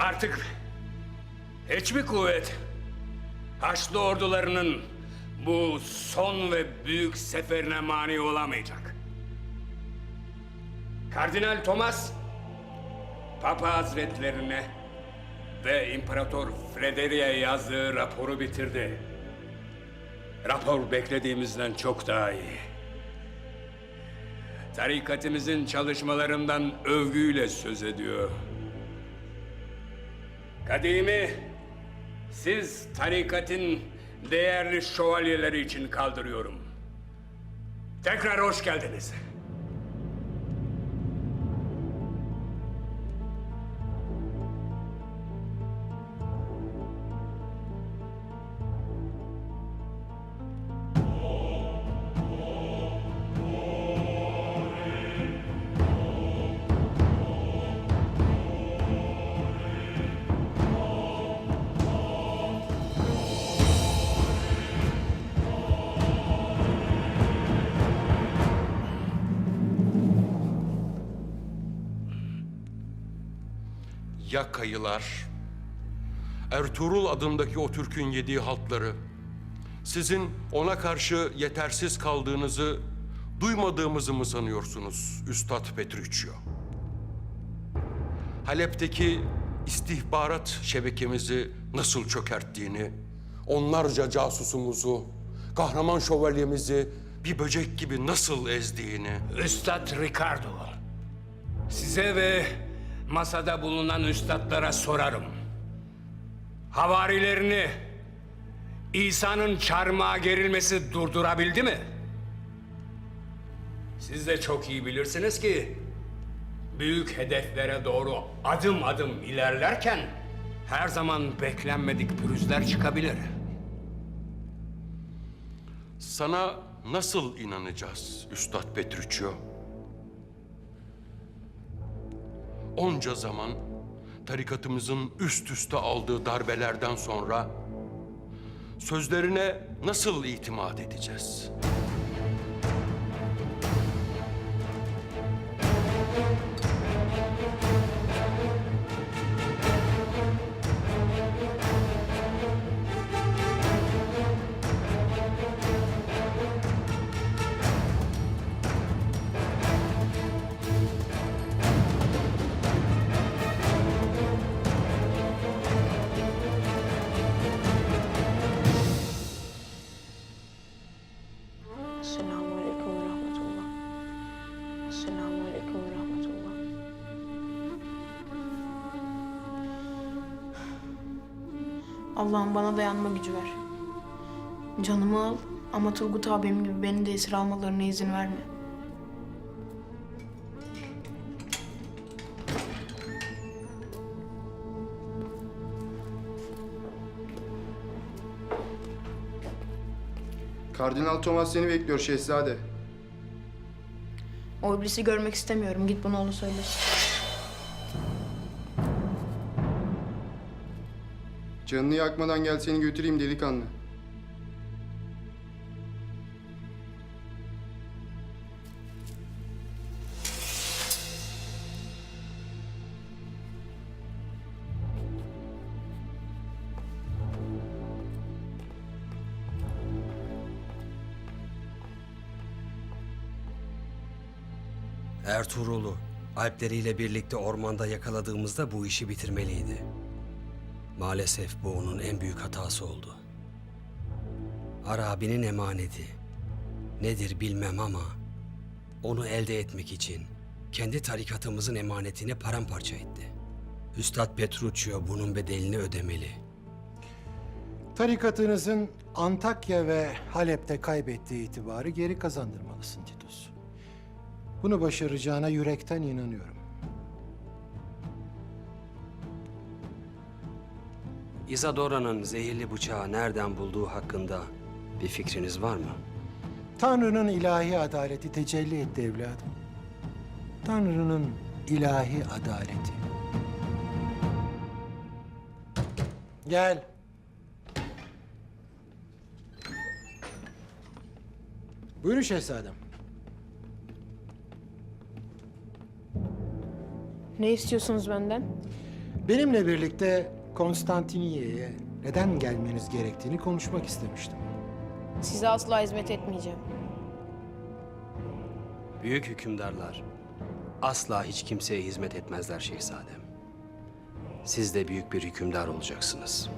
Artık hiçbir kuvvet Haçlı ordularının bu son ve büyük seferine mani olamayacak. Kardinal Thomas, Papa Hazretlerine ve İmparator Frederick'e yazdığı raporu bitirdi. Rapor beklediğimizden çok daha iyi. Tarikatimizin çalışmalarından övgüyle söz ediyor. Kadimi, siz tarikatın değerli şövalyeleri için kaldırıyorum. Tekrar hoş geldiniz. Ya kayılar, Ertuğrul adındaki o Türk'ün yediği haltları, sizin ona karşı yetersiz kaldığınızı duymadığımızı mı sanıyorsunuz Üstad Petruccio? Halep'teki istihbarat şebekemizi nasıl çökerttiğini, onlarca casusumuzu, kahraman şövalyemizi bir böcek gibi nasıl ezdiğini, Üstad Ricardo. Size ve masada bulunan üstadlara sorarım. Havarilerini İsa'nın çarmıha gerilmesi durdurabildi mi? Siz de çok iyi bilirsiniz ki büyük hedeflere doğru adım adım ilerlerken her zaman beklenmedik pürüzler çıkabilir. Sana nasıl inanacağız Üstad Petruccio? Onca zaman tarikatımızın üst üste aldığı darbelerden sonra sözlerine nasıl itimat edeceğiz? Esselamu Aleyküm ve Rahmetullah. Esselamu Aleyküm ve Rahmetullah. Allah'ım bana dayanma gücü ver. Canımı al ama Turgut abim gibi beni de esir almalarına izin verme. Kardinal Thomas seni bekliyor şehzade. O iblisi görmek istemiyorum. Git bunu ona söyle. Canını yakmadan gel seni götüreyim delikanlı. Ertuğrul'u Alpleriyle birlikte ormanda yakaladığımızda bu işi bitirmeliydi. Maalesef bu onun en büyük hatası oldu. Arabi'nin emaneti. Nedir bilmem ama onu elde etmek için kendi tarikatımızın emanetini paramparça etti. Üstad Petruccio bunun bedelini ödemeli. Tarikatınızın Antakya ve Halep'te kaybettiği itibarı geri kazandırmalısın Titus. Bunu başaracağına yürekten inanıyorum. Isadora'nın zehirli bıçağı nereden bulduğu hakkında bir fikriniz var mı? Tanrı'nın ilahi adaleti tecelli etti evladım. Tanrı'nın ilahi adaleti. Gel. Buyurun şehzadem. Ne istiyorsunuz benden? Benimle birlikte Konstantiniye'ye neden gelmeniz gerektiğini konuşmak istemiştim. Size asla hizmet etmeyeceğim. Büyük hükümdarlar asla hiç kimseye hizmet etmezler şehzadem. Siz de büyük bir hükümdar olacaksınız.